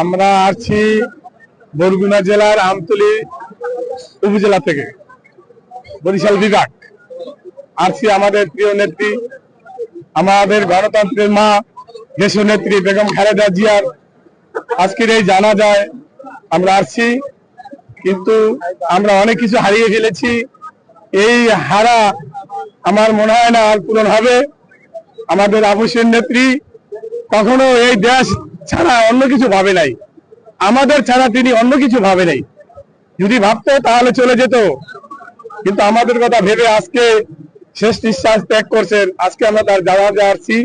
আমরা আসছি বরগুনা জেলার আমতলী উপজেলা থেকে, বরিশাল বিভাগ। আসছি আমাদের প্রিয় নেত্রী, আমাদের গণতন্ত্রের মা দেশ নেত্রী বেগম খালেদা জিয়ার। আজকের এই জানা যায় আমরা আসছি, কিন্তু আমরা অনেক কিছু হারিয়ে ফেলেছি। এই হারা আমার মনে হয় না আর পূরণ হবে। আমাদের আবশ্যের নেত্রী কখনো এই দেশ ছাড়া অন্য কিছু ভাবে নাই। আমাদের ছাড়া তিনি অন্য কিছু ভাবে নাই। যদি ভাবতো তাহলে চলে যেত। কিন্তু আমাদের কথা ভেবে আজকে শেষ নিঃশ্বাস ত্যাগ করছেন। আজকে আমরা তার জানাজা আসছি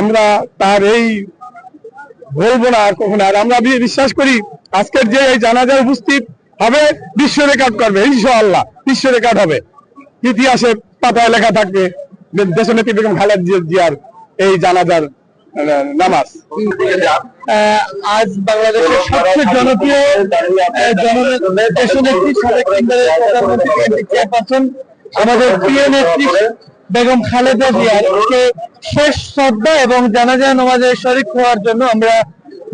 আমরা তার এই বলব না আর কখনো। আর আমরা বিশ্বাস করি আজকের যে এই জানাজায় উপস্থিত হবে, বিশ্ব রেকর্ড করবে, ইনশাআল্লাহ, বিশ্ব রেকর্ড হবে। ইতিহাসে পাতায় লেখা থাকবে দেশনেত্রী বেগম খালেদ জিয়ার এই জানাজার নামাজ। আজ বাংলাদেশের সবচেয়ে জনপ্রিয় আমাদের প্রিয় নেত্রী বেগম খালেদা জিয়ার কে শেষ শ্রদ্ধা এবং জানাজা নামাজে শরিক হওয়ার জন্য আমরা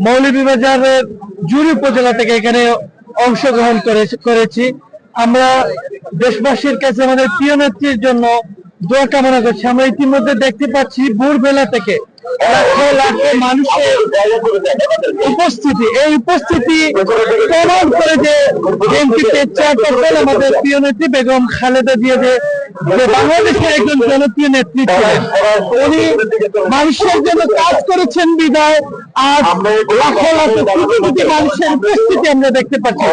মৌলভীবাজারের জুড়ি উপজেলা থেকে এখানে অংশগ্রহণ করে- করেছি। আমরা দেশবাসীর কাছে আমাদের প্রিয় নেত্রীর জন্য দোয়া কামনা করছি। আমরা ইতিমধ্যে দেখতে পাচ্ছি ভোরবেলা থেকে লাখো লাখো মানুষের উপস্থিতি এই উপস্থিতি প্রমাণ করে যে বিএনপিতে চেয়ারপারসন আমাদের প্রিয় নেত্রী বেগম খালেদা দিয়ে যে যে বাংলাদেশের একজন জনপ্রিয় নেত্রী ছিলেন উনি মানুষের জন্য কাজ করেছেন বিদায় আজ লাখো লাখো কোটি কোটি মানুষের উপস্থিতি আমরা দেখতে পাচ্ছি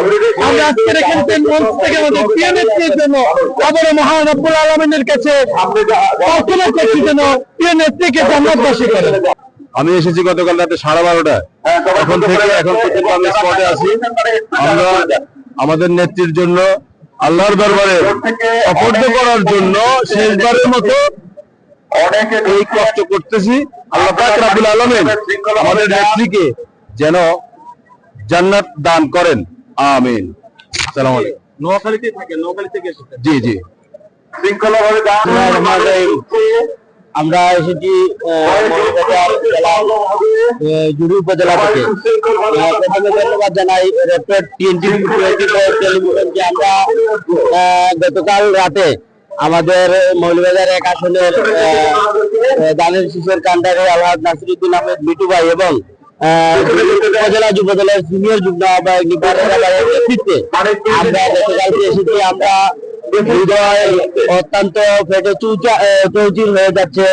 আমরা আজকের এখান থেকে মঞ্চ থেকে আমাদের প্রিয় নেত্রীর জন্য আবার মহান রব্বুল আলমিনের কাছে প্রার্থনা করছি যেন প্রিয় নেত্রীকে জান্নাতবাসী করেন আমি এসেছি গতকাল রাতে সাড়ে বারোটায় এখন থেকে এখন পর্যন্ত আমি স্পটে আছি আমরা আমাদের নেত্রীর জন্য আল্লাহর দরবারে অপর্দ করার জন্য শেষবারের মতো অনেকে এই কষ্ট করতেছি। আল্লাহ রাবুল রাব্বুল আমাদের নেত্রীকে যেন জান্নাত দান করেন। আমিন। সালাম আলাইকুম। নোয়াখালীতে থাকে নোয়াখালী থেকে জি জি। শৃঙ্খলাভাবে দান আমরা এসেছি জুড়ি উপজেলা থেকে। প্রথমে ধন্যবাদ জানাই আমরা গতকাল রাতে আমাদের মৌলবাজার এক আসনের দানের শিশুর কান্ডারে আল্লাহ নাসিরুদ্দিন আহমেদ মিটু ভাই এবং উপজেলা যুবদলের সিনিয়র যুগ্ম আহ্বায়ক নিপারের নেতৃত্বে আমরা গতকালকে এসেছি। আমরা হৃদয় অত্যন্ত ফেটে চৌচা চৌচির হয়ে যাচ্ছে।